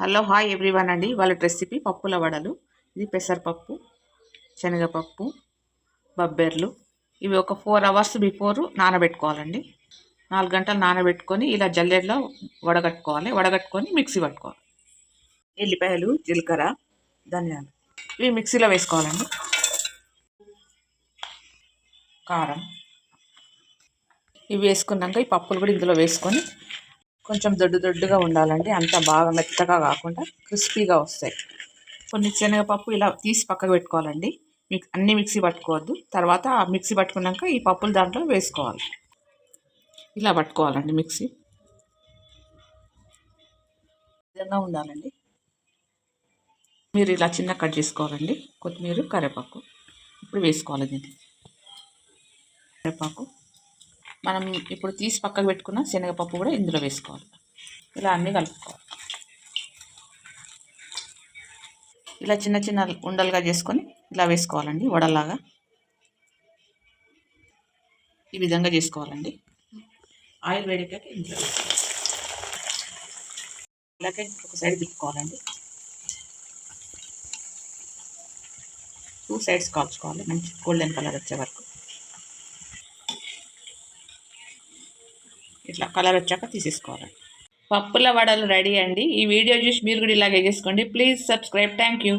Hello hi everyone అండి. వాళ్ళ recipe పప్పుల వడలు. ఇది పెసరపప్పు శనగపప్పు బబ్బెర్లు. ఇవి ఒక ఫోర్ అవర్స్ బిఫోర్ నానబెట్టుకోవాలండి. నాలుగు గంటలు నానబెట్టుకొని ఇలా జల్లెడలో వడగట్టుకోవాలి. వడగట్టుకొని మిక్సీ పట్టుకోవాలి. ఎల్లిపాయలు జీలకర్ర ధనియాలు. ఇవి మిక్సీలో వేసుకోవాలండి. కారం. ఇవి వేసుకున్నాక ఈ పప్పులు కూడా ఇందులో వేసుకొని కొంచెం దొడ్డు దొడ్డుగా ఉండాలండి. అంత బాగా మెత్తగా కాకుండా క్రిస్పీగా వస్తాయి. కొన్ని శనగపప్పు ఇలా తీసి పక్కకు పెట్టుకోవాలండి. మిక్ అన్ని మిక్సీ పట్టుకోవద్దు. తర్వాత ఆ మిక్సీ పట్టుకున్నాక ఈ పప్పులు దాంట్లో వేసుకోవాలి. ఇలా పట్టుకోవాలండి మిక్సీ. విధంగా ఉండాలండి. మీరు ఇలా చిన్న కట్ చేసుకోవాలండి. కొత్తిమీర కరివేపాకు. ఇప్పుడు వేసుకోవాలి దీన్ని. కరివేపాకు. మనం ఇప్పుడు తీసి పక్కకు పెట్టుకున్న శనగపప్పు కూడా ఇందులో వేసుకోవాలి. ఇలా అన్నీ కలుపుకోవాలి. ఇలా చిన్న చిన్న ఉండలుగా చేసుకొని ఇలా వేసుకోవాలండి వడలాగా ఈ విధంగా చేసుకోవాలండి. ఆయిల్ వేడికాక ఇంట్లో ఇలాగే ఒక సైడ్ తిప్పుకోవాలండి. టూ సైడ్స్ కాల్చుకోవాలి మంచి గోల్డెన్ కలర్ వచ్చే వరకు. ఇట్లా కలర్ వచ్చాక తీసేసుకోవాలి. పప్పుల వడలు రెడీ అండి. ఈ వీడియో చూసి మీరు కూడా ఇలాగే చేసుకోండి. Please subscribe. Thank you.